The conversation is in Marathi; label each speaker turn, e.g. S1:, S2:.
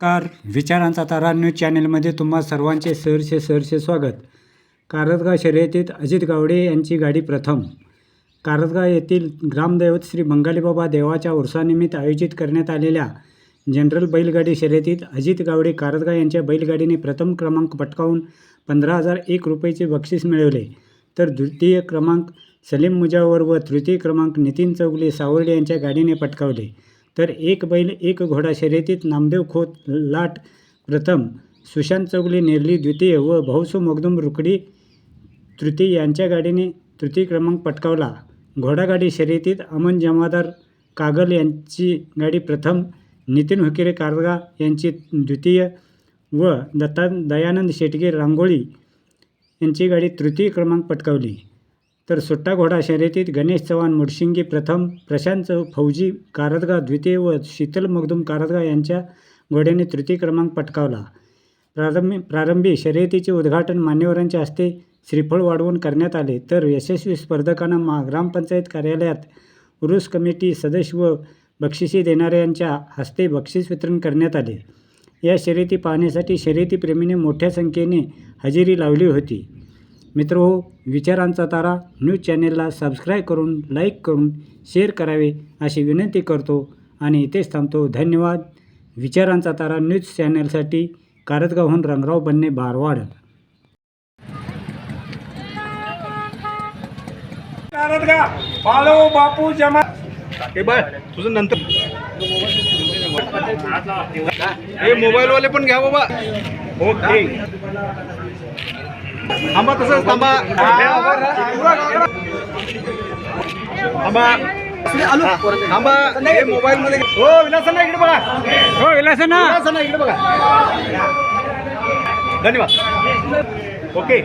S1: कार विचारांचा तारा न्यूज चॅनलमध्ये तुम्हा सर्वांचे सहर्षे सहर्षे स्वागत. कारदगाव शर्यतीत अजित गावडे यांची गाडी प्रथम. कारदगाव येथील ग्रामदैवत श्री बंगालीबाबा देवाच्या उर्सानिमित्त आयोजित करण्यात आलेल्या जनरल बैलगाडी शर्यतीत अजित गावडे कारदगाव यांच्या बैलगाडीने प्रथम क्रमांक पटकावून पंधरा हजार एक रुपयेचे बक्षीस मिळवले. तर द्वितीय क्रमांक सलीम मुजावर व तृतीय क्रमांक नितीन चौगले सावर्डे यांच्या गाडीने पटकावले. तर एक बैल एक घोडा शर्यतीत नामदेव खोत लाट प्रथम सुशांत चौगले नेरली द्वितीय व भाऊसू मगदूम रुकडी तृतीय यांच्या गाडीने तृतीय क्रमांक पटकावला. घोडागाडी शर्यतीत अमन जमादार कागल यांची गाडी प्रथम नितीन हुकिरे कारगा यांची द्वितीय व दत्ता दयानंद शेटगे रांगोळी यांची गाडी तृतीय क्रमांक पटकावली. तर सुट्टा घोडा शर्यतीत गणेश चव्हाण मुडशिंगी प्रथम प्रशांत चौ फौजी कारदगा द्वितीय व शीतल मगदूम कारदगा यांच्या घोड्याने तृतीय क्रमांक पटकावला. प्रारंभी प्रारंभी शर्यतीचे उद्घाटन मान्यवरांच्या हस्ते श्रीफळ वाढवून करण्यात आले. तर यशस्वी स्पर्धकांना मा ग्रामपंचायत कार्यालयात उरुस कमिटी सदस्य व बक्षिसे देणाऱ्यांच्या हस्ते बक्षीस वितरण करण्यात आले. या शर्यती पाहण्यासाठी शर्यतीप्रेमीने मोठ्या संख्येने हजेरी लावली होती. मित्र हो विचारांचा तारा न्यूज चॅनेलला सबस्क्राईब करून लाईक करून शेअर करावे अशी विनंती करतो आणि इथेच थांबतो. धन्यवाद. विचारांचा तारा न्यूज चॅनेलसाठी कारदगावहून रंगराव बन्ने बारवाड.
S2: बाळू बापू जमा
S3: हे बाय तुझं नंतर हे मोबाईल वाले पण घ्या बाबा.
S2: ओके.
S3: थांबा तसंच थांबा. थांबा. थांबा. हे मोबाईल मध्ये हो विलासना इकडे बघा.
S1: हो विलासना
S3: विलासना इकडे बघा. धन्यवाद. ओके.